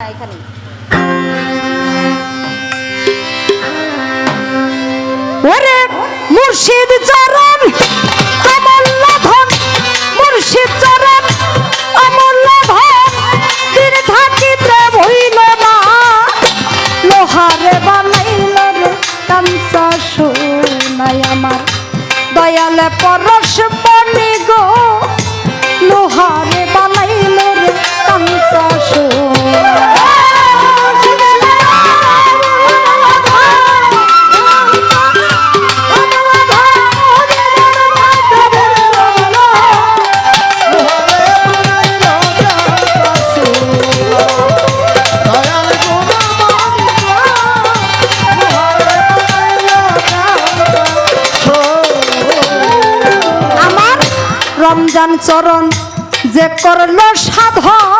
এখানেই ওরে মুর্শিদ চরণ অমূল্য ধন মুর্শিদ চরণ অমূল্য ধন দিন থাকিতে হইল না। লোহারে বানাইল রে, কাঞ্চা সোনাই আমার। দয়ালে পরশ মিজান চরণ যে করল সাধন।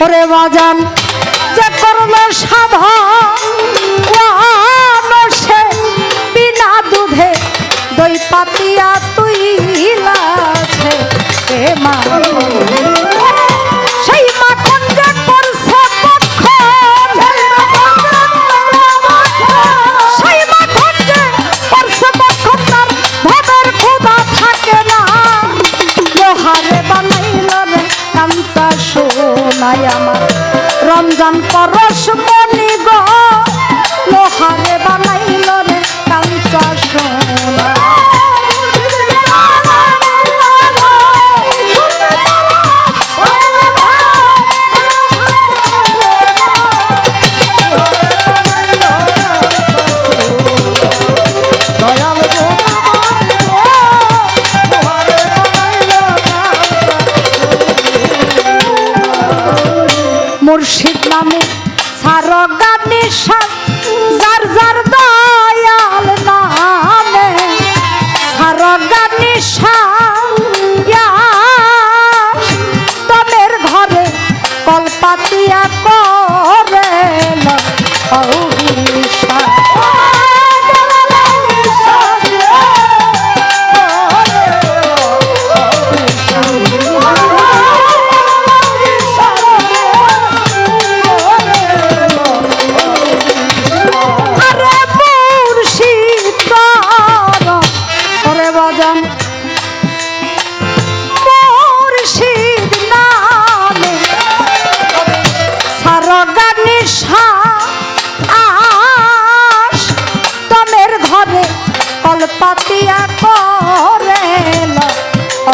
করে বাজান যে করল সাধা সে বিনা দুধে দই পাতিয়া তুই লাগছে মা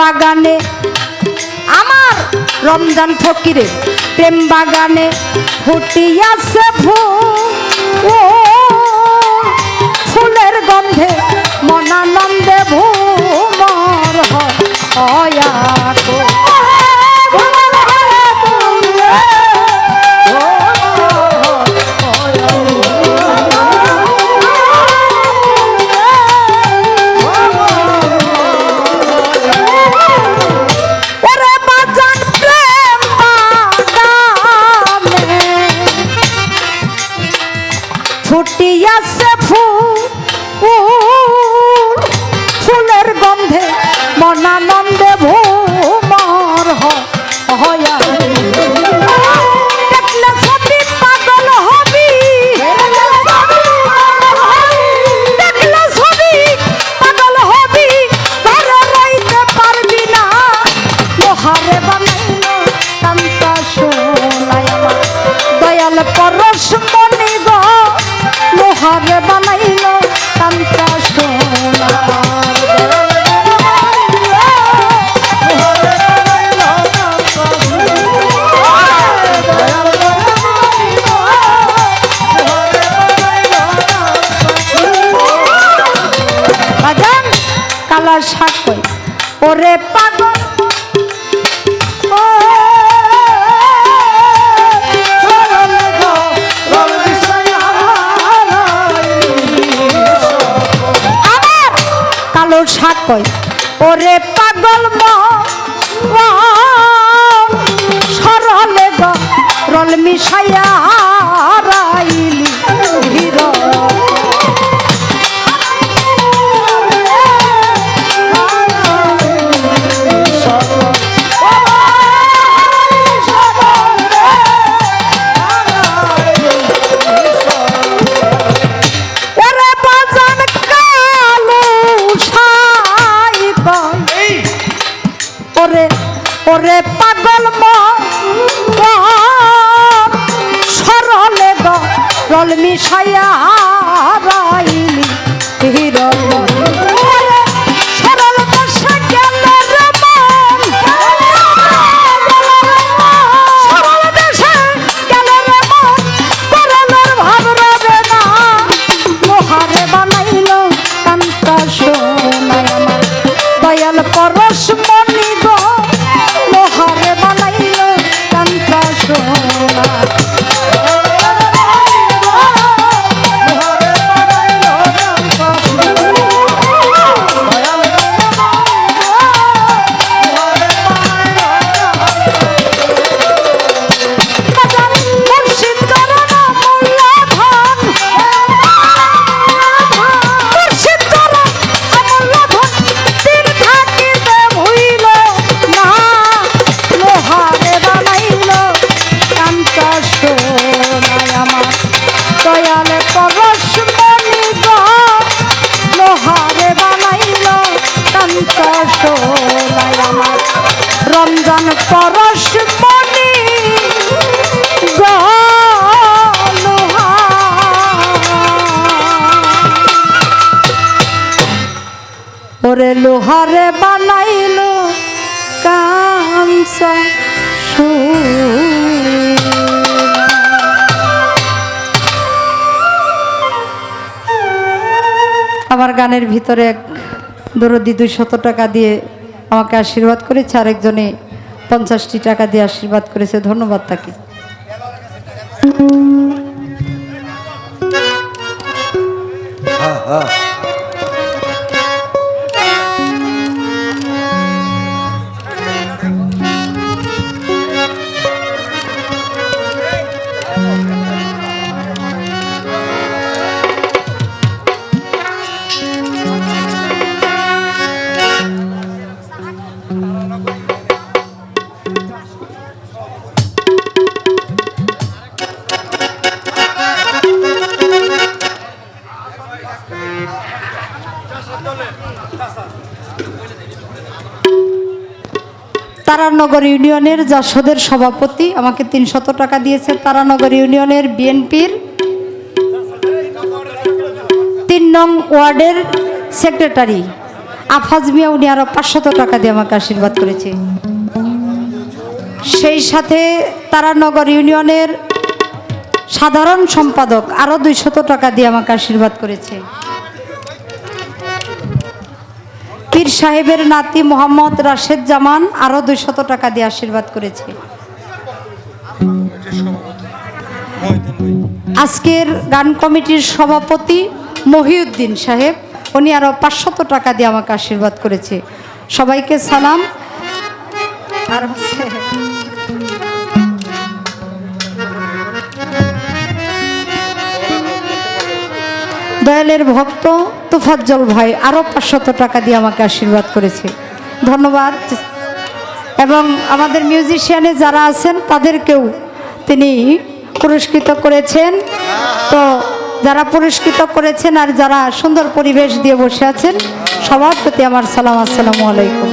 বাগানে। আমার রমজান ফকিরে প্রেম বাগানে ফুটিয়াছে ও ফুলের গন্ধে মনানন্দে ভূমর হয়। ফুটিয়াছে ওরে পাগল ওরে পাগল সরলে গ রল আমার। রমজান পরশ মনি ওরে লোহারে বানাইল কামসা আমার গানের ভিতরে দরদি দুইশত টাকা দিয়ে আমাকে আশীর্বাদ করেছে, আরেকজনে পঞ্চাশটি টাকা দিয়ে আশীর্বাদ করেছে। ধন্যবাদ তাকে। তারানগর ইউনিয়নের জাসদের সভাপতি আমাকে তিনশত টাকা দিয়েছে। তারানগর ইউনিয়নের বিএনপির তিন নং ওয়ার্ডের সেক্রেটারি। আফাজ মিয়া, উনি আরও পাঁচশত টাকা দিয়ে আমাকে আশীর্বাদ করেছে সেই সাথে তারানগর ইউনিয়নের সাধারণ সম্পাদক আরও দুইশত টাকা দিয়ে আমাকে আশীর্বাদ করেছে। পীর সাহেবের নাতি মোহাম্মদ রাশেদ জামান আরও দুইশত টাকা দিয়ে আশীর্বাদ করেছে। আজকের গান কমিটির সভাপতি মহিউদ্দিন সাহেব, উনি আরও পাঁচশত টাকা দিয়ে আমাকে আশীর্বাদ করেছে। সবাইকে সালাম। আর হচ্ছে দয়ালের ভক্ত তোফাজ্জল ভাই আরও পাঁচশত টাকা দিয়ে আমাকে আশীর্বাদ করেছে। ধন্যবাদ। এবং আমাদের মিউজিশিয়ানে যারা আছেন, তাদেরকেও তিনি পুরস্কৃত করেছেন। তো যারা পুরস্কৃত করেছেন আর যারা সুন্দর পরিবেশ দিয়ে বসে আছেন, সবার প্রতি আমার সালাম, আসসালামু আলাইকুম।